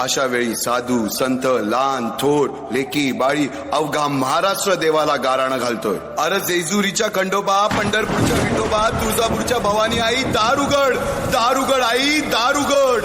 अशा वेळी साधू संत लहान थोर लेकी बाळी अवघा महाराष्ट्र देवाला गाराणं घालतोय. अरे जेजुरीच्या खंडोबा पंढरपूरच्या विठोबा तुळजापूरच्या भवानी आई दारुगड दारुगड आई दारुगड.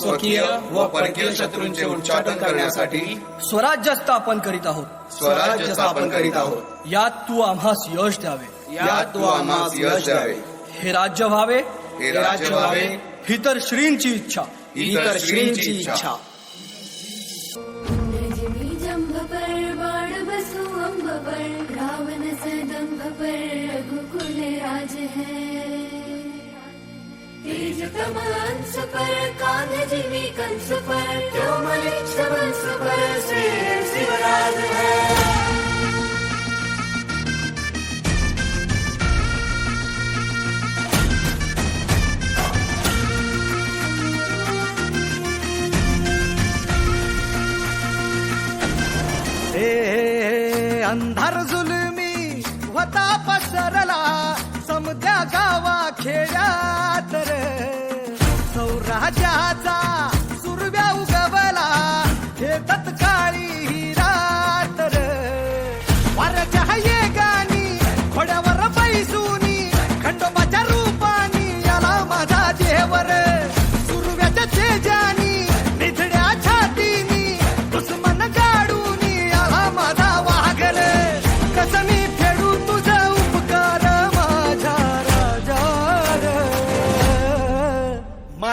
स्वकीय व परकीय शत्रूंचे उच्चाटन करण्यासाठी स्वराज्य स्थापन करीत आहोत. स्वराज्य स्थापन करीत आहोत. यात तू आम्हास यश द्यावे. यात तू आम्हास यश द्यावे. हे राज्य व्हावे. हे राज्य व्हावे. ही तर श्रींची इच्छा. ही तर श्रींची इच्छा. पर कान जिमी कंस पर वंश पर श्री शिवराज है अंधार जुलमी होता पसरला समद्या गावा खेड्यात रे. राजाचा सुरव्या उगवला. हे तत्काळी ही रात रे. वाऱ्याच्या येगानी घोड्यावर बैसूनी खंडोबाच्या रूपानी याला माझा देवर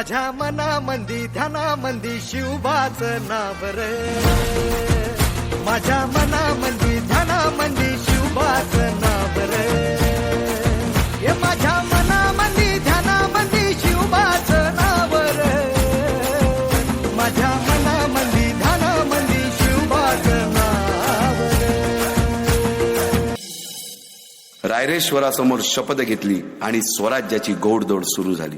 माझ्या मनामंदी ध्यानामंदी शिवबाच नावर माझ्या मनामंदी ध्यानामंदी शिवबाच नावर रे. हे माझ्या मनामंदी ध्यानामंदी शिवबाच नावर माझ्या मनामंदी ध्यानामंदी शिवबाच नावर रायरेश्वरासमोर शपथ घेतली आणि स्वराज्याची गोडदोड सुरू झाली.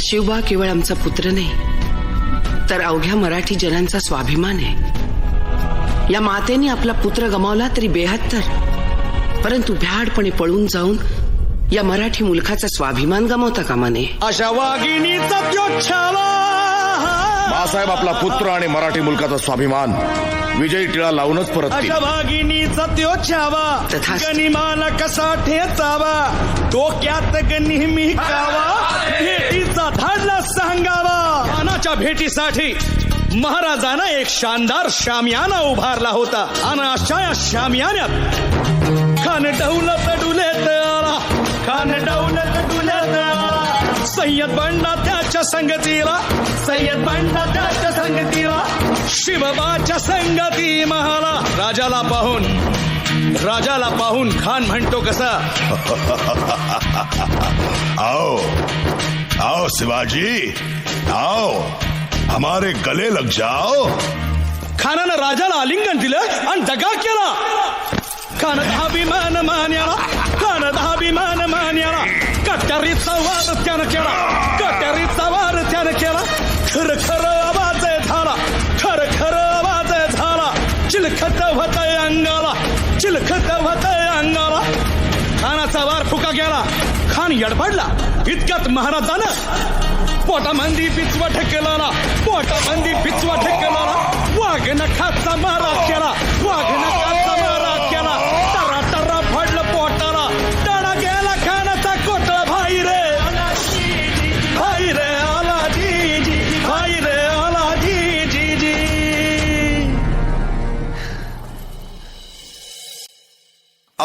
शिवबा केवळ आमचा पुत्र नाही तर अवघ्या मराठी जनांचा स्वाभिमान आहे. या मातेने आपला पुत्र गमावला तरी बेहत्तर परंतु भ्याडपणे पळून जाऊन या मराठी मुलखाचा स्वाभिमान गमावता कामा नये. अशा वाघिणीचा बाळासाहेब आपला पुत्र आणि मराठी मुलकाचा स्वाभिमान. विजयी टिळा लावूनच परत वाघिणीचा त्यो छावा. गनिमाला कसा ठेचावा? डोक्यात ग नेहमी कावा भेटीचा धाडला सांगावा. खानाच्या भेटीसाठी महाराजानं एक शानदार शामियाना उभारला होता. आणि अशा या शामियान्यात. खान डौलत आला. खान डौलत आला. सय्यद बंडा त्याच्या संगतीला सय्यद बंडा त्याच्या संगतीला शिवबाच्या संगती महाला. राजाला पाहून राजाला पाहून खान म्हणतो कसा? आओ आओ शिवाजी आओ हमारे गले लग जाओ. खानानं राजाला आलिंगन दिलं आणि दगा केला. खान धाभिमान मान्याला खान धाभिमान मान्याला. कट्यारीचा वार त्यानं केला. गेला. खान यडबडला इतक्यात महाराजानं पोटामंदी पिचवा ठेकेला पोटामंदी पिचवा ठेकेला वाघ नखाचा महाराज केला. वाघ नखा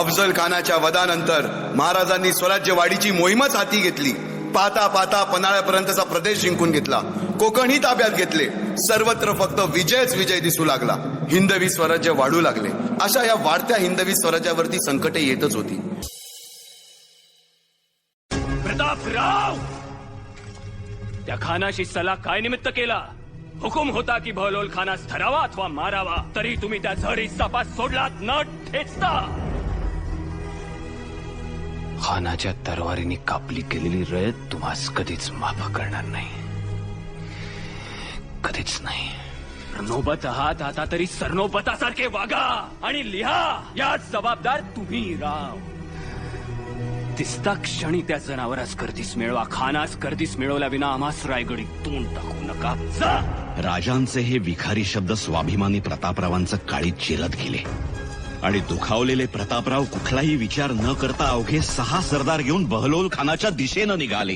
अफजल खानाच्या वधानंतर महाराजांनी स्वराज्यवाढीची मोहीमच हाती घेतली. पाहता पाहता पन्हाळ्यापर्यंतचा प्रदेश जिंकून घेतला. कोकणही ताब्यात घेतले. सर्वत्र फक्त विजयच विजय दिसू लागला. हिंदवी स्वराज्य वाढू लागले. अशा या वाढत्या हिंदवी स्वराज्यावरती संकटे येतच होती. प्रतापराव! त्या खानाशी सला काय निमित्त केला? हुकुम होता की बहलोल खाना धरावा अथवा मारावा तरी तुम्ही त्या झरी सपास सोडलात न ठेचता! खानाच्या तरवारीने कापली केलेली रयत तुम्हास कधीच माफ करणार नाही. कधीच नाही. नोबत आहात आता तरी सरनोबतासारखे वागा आणि लिहा याच जबाबदार तुम्ही राव. दिसता क्षणी त्या जनावरास करतीस मिळवा खानास करतीस मिळवल्या विना आम्हास रायगडी तोंड टाकू नका. जा! राजांचे हे विखारी शब्द स्वाभिमानी प्रतापरावांचं काळीत चिरत गेले. आणि दुखावलेले प्रतापराव कुठलाही विचार न करता अवघे सहा सरदार घेऊन बहलोल खानाच्या दिशेनं निघाले.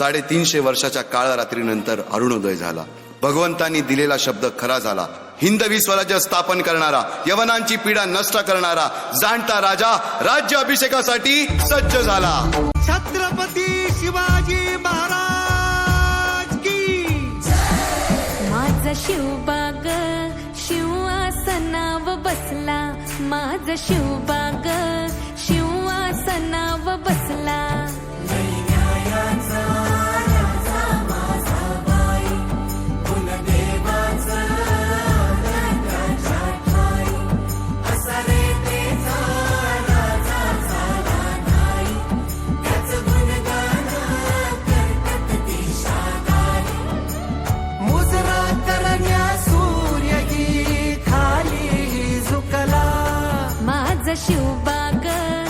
साडेतीनशे वर्षाच्या काळ रात्रीनंतर अरुणोदय झाला. भगवंतांनी दिलेला शब्द खरा झाला. हिंदवी स्वराज्य स्थापन करणारा यवनांची पीडा नष्ट करणारा जाणता राजा राज्य अभिषेकासाठी सज्ज झाला. छत्रपती शिवाजी महाराज की. माझा शिवबाग शिवासनाव बसला. माझा शिवबाग शिवासनाव बसला. माझा शिवबाग